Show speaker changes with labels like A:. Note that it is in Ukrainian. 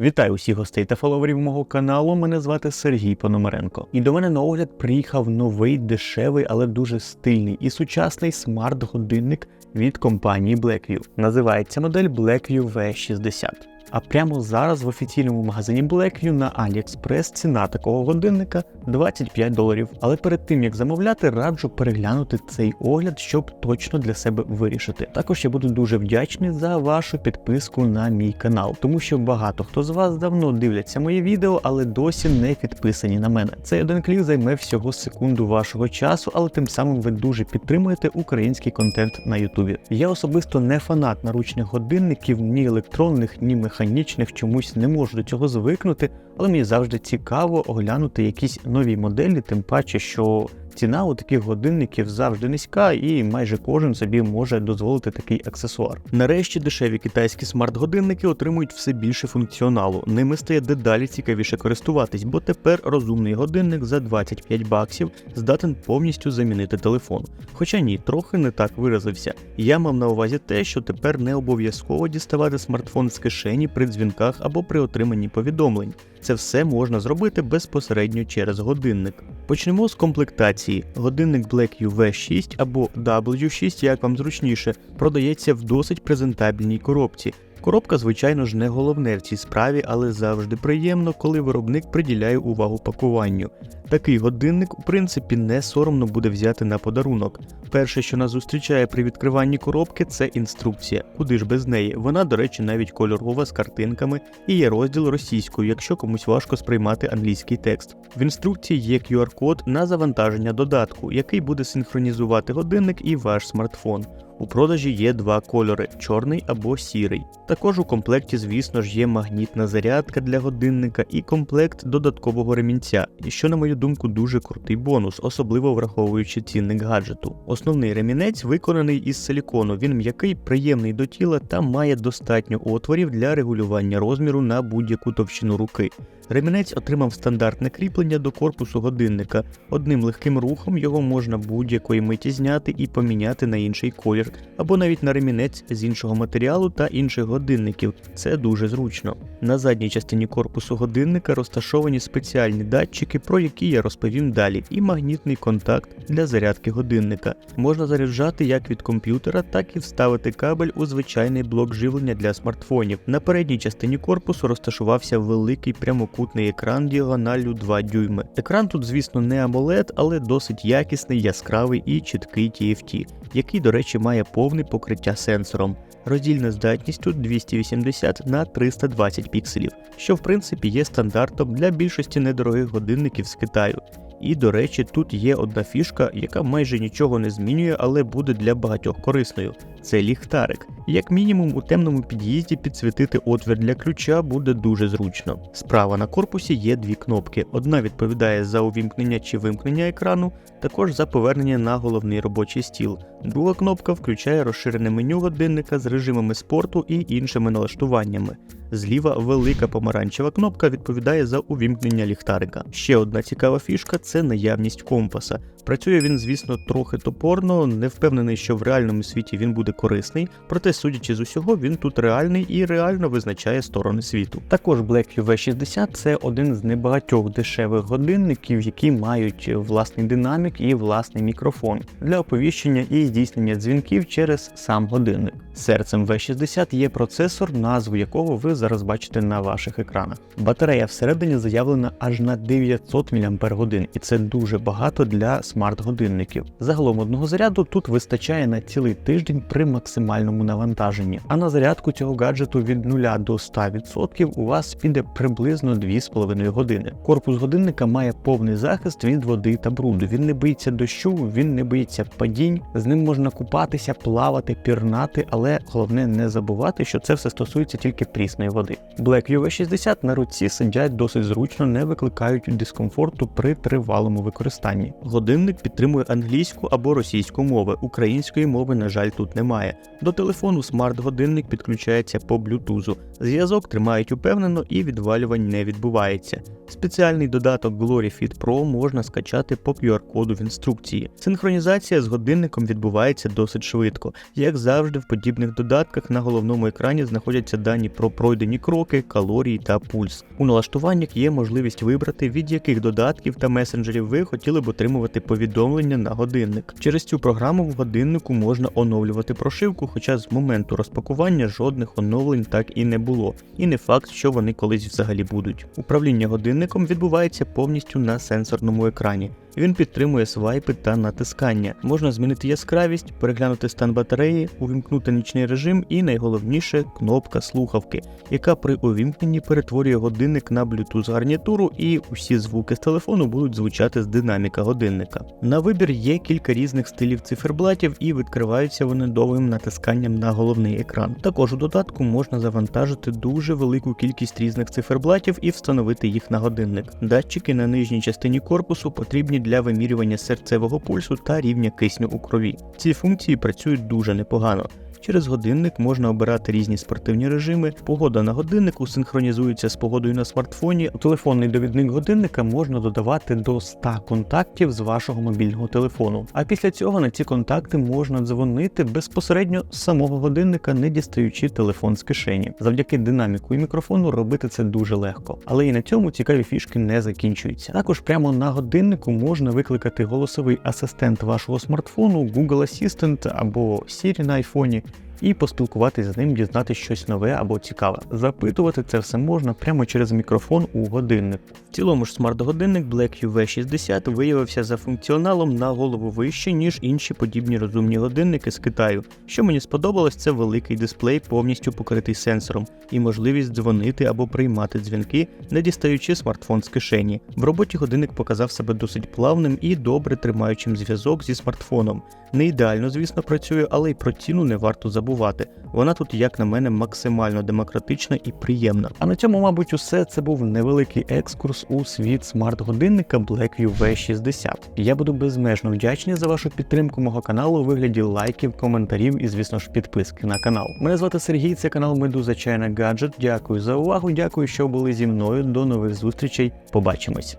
A: Вітаю усіх гостей та фоловерів мого каналу. Мене звати Сергій Пономаренко. І до мене на огляд приїхав новий, дешевий, але дуже стильний і сучасний смарт-годинник від компанії Blackview. Називається модель Blackview V60. А прямо зараз в офіційному магазині Blackview на AliExpress ціна такого годинника 25 доларів. Але перед тим як замовляти, раджу переглянути цей огляд, щоб точно для себе вирішити. Також я буду дуже вдячний за вашу підписку на мій канал, тому що багато хто з вас давно дивляться мої відео, але досі не підписані на мене. Цей один клік займе всього секунду вашого часу, але тим самим ви дуже підтримуєте український контент на Ютубі. Я особисто не фанат наручних годинників, ні електронних, ні механічних, чомусь не можу до цього звикнути, але мені завжди цікаво оглянути якісь нові моделі, тим паче, що ціна у таких годинників завжди низька, і майже кожен собі може дозволити такий аксесуар. Нарешті дешеві китайські смарт-годинники отримують все більше функціоналу. Ними стає дедалі цікавіше користуватись, бо тепер розумний годинник за 25 баксів здатен повністю замінити телефон. Хоча ні, трохи не так виразився. Я мав на увазі те, що тепер не обов'язково діставати смартфон з кишені при дзвінках або при отриманні повідомлень. Це все можна зробити безпосередньо через годинник. Почнемо з комплектації. Годинник Black UV 6 або W6, як вам зручніше, продається в досить презентабельній коробці. Коробка, звичайно ж, не головне в цій справі, але завжди приємно, коли виробник приділяє увагу пакуванню. Такий годинник, у принципі, не соромно буде взяти на подарунок. Перше, що нас зустрічає при відкриванні коробки, це інструкція. Куди ж без неї? Вона, до речі, навіть кольорова з картинками і є розділ російською, якщо комусь важко сприймати англійський текст. В інструкції є QR-код на завантаження додатку, який буде синхронізувати годинник і ваш смартфон. У продажі є два кольори чорний або сірий. Також у комплекті, звісно ж, є магнітна зарядка для годинника і комплект додаткового ремінця, і що, на мою думку, дуже крутий бонус, особливо враховуючи цінник гаджету. Основний ремінець виконаний із силікону. Він м'який, приємний до тіла та має достатньо отворів для регулювання розміру на будь-яку товщину руки. Ремінець отримав стандартне кріплення до корпусу годинника. Одним легким рухом його можна будь-якої миті зняти і поміняти на інший колір, або навіть на ремінець з іншого матеріалу та інших годинників. Це дуже зручно. На задній частині корпусу годинника розташовані спеціальні датчики, про які я розповім далі, і магнітний контакт для зарядки годинника. Можна заряджати як від комп'ютера, так і вставити кабель у звичайний блок живлення для смартфонів. На передній частині корпусу розташувався великий прямокутний екран діагоналлю 2 дюйми. Екран тут, звісно, не AMOLED, але досить якісний, яскравий і чіткий TFT, який, до речі, має повне покриття сенсором. Роздільна здатність тут 280 на 320 пікселів, що в принципі є стандартом для більшості недорогих годинників з Китаю. І, до речі, тут є одна фішка, яка майже нічого не змінює, але буде для багатьох корисною. Це ліхтарик. Як мінімум, у темному під'їзді підсвітити отвір для ключа буде дуже зручно. Справа на корпусі є дві кнопки: одна відповідає за увімкнення чи вимкнення екрану, також за повернення на головний робочий стіл. Друга кнопка включає розширене меню годинника з режимами спорту і іншими налаштуваннями. Зліва велика помаранчева кнопка відповідає за увімкнення ліхтарика. Ще одна цікава фішка це наявність компаса. Працює він, звісно, трохи топорно, не впевнений, що в реальному світі він буде корисний, проте, судячи з усього, він тут реальний і реально визначає сторони світу. Також Black UV60 це один з небагатьох дешевих годинників, які мають власний динамік і власний мікрофон для оповіщення і здійснення дзвінків через сам годинник. Серцем V60 є процесор, назву якого ви зараз бачите на ваших екранах. Батарея всередині заявлена аж на 900 мАч, і це дуже багато для смарт-годинників. Загалом одного заряду тут вистачає на цілий тиждень при максимальному навантаженні. А на зарядку цього гаджету від 0 до 100% у вас піде приблизно 2,5 години. Корпус годинника має повний захист від води та бруду. Він не боїться дощу, він не боїться падінь. З ним можна купатися, плавати, пірнати, але головне не забувати, що це все стосується тільки прісної води. Black UV60 на руці сидять досить зручно, не викликають дискомфорту при тривалому використанні. Годинник годинник підтримує англійську або російську мови. Української мови, на жаль, тут немає. До телефону смарт-годинник підключається по блютузу. Зв'язок тримають упевнено і відвалювань не відбувається. Спеціальний додаток Glory Fit Pro можна скачати по QR-коду в інструкції. Синхронізація з годинником відбувається досить швидко. Як завжди, в подібних додатках на головному екрані знаходяться дані про пройдені кроки, калорії та пульс. У налаштуваннях є можливість вибрати, від яких додатків та месенджерів ви хотіли б отримувати повідомлення на годинник. Через цю програму в годиннику можна оновлювати прошивку, хоча з моменту розпакування жодних оновлень так і не було. І не факт, що вони колись взагалі будуть. Управління годинником відбувається повністю на сенсорному екрані. Він підтримує свайпи та натискання. Можна змінити яскравість, переглянути стан батареї, увімкнути нічний режим і найголовніше кнопка слухавки, яка при увімкненні перетворює годинник на Bluetooth гарнітуру, і усі звуки з телефону будуть звучати з динаміка годинника. На вибір є кілька різних стилів циферблатів і відкриваються вони довгим натисканням на головний екран. Також у додатку можна завантажити дуже велику кількість різних циферблатів і встановити їх на годинник. Датчики на нижній частині корпусу потрібні для вимірювання серцевого пульсу та рівня кисню у крові. Ці функції працюють дуже непогано. Через годинник можна обирати різні спортивні режими. Погода на годиннику синхронізується з погодою на смартфоні. У телефонний довідник годинника можна додавати до 100 контактів з вашого мобільного телефону. А після цього на ці контакти можна дзвонити безпосередньо з самого годинника, не дістаючи телефон з кишені. Завдяки динаміку і мікрофону робити це дуже легко. Але і на цьому цікаві фішки не закінчуються. Також прямо на годиннику можна викликати голосовий асистент вашого смартфону, Google Assistant або Siri на айфоні. І поспілкуватися з ним, дізнатися щось нове або цікаве. Запитувати це все можна прямо через мікрофон у годиннику. В цілому ж смарт-годинник Black UV60 виявився за функціоналом на голову вище, ніж інші подібні розумні годинники з Китаю. Що мені сподобалось, це великий дисплей, повністю покритий сенсором, і можливість дзвонити або приймати дзвінки, не дістаючи смартфон з кишені. В роботі годинник показав себе досить плавним і добре тримаючим зв'язок зі смартфоном. Не ідеально, звісно, працює, але й про ціну не варто забувати. Вона тут, як на мене, максимально демократична і приємна. А на цьому, мабуть, усе це був невеликий екскурс у світ смарт-годинника Blackview V60. Я буду безмежно вдячний за вашу підтримку мого каналу у вигляді лайків, коментарів і, звісно ж, підписки на канал. Мене звати Сергій, це канал Медуза Чайна Гаджет. Дякую за увагу, дякую, що були зі мною. До нових зустрічей. Побачимось.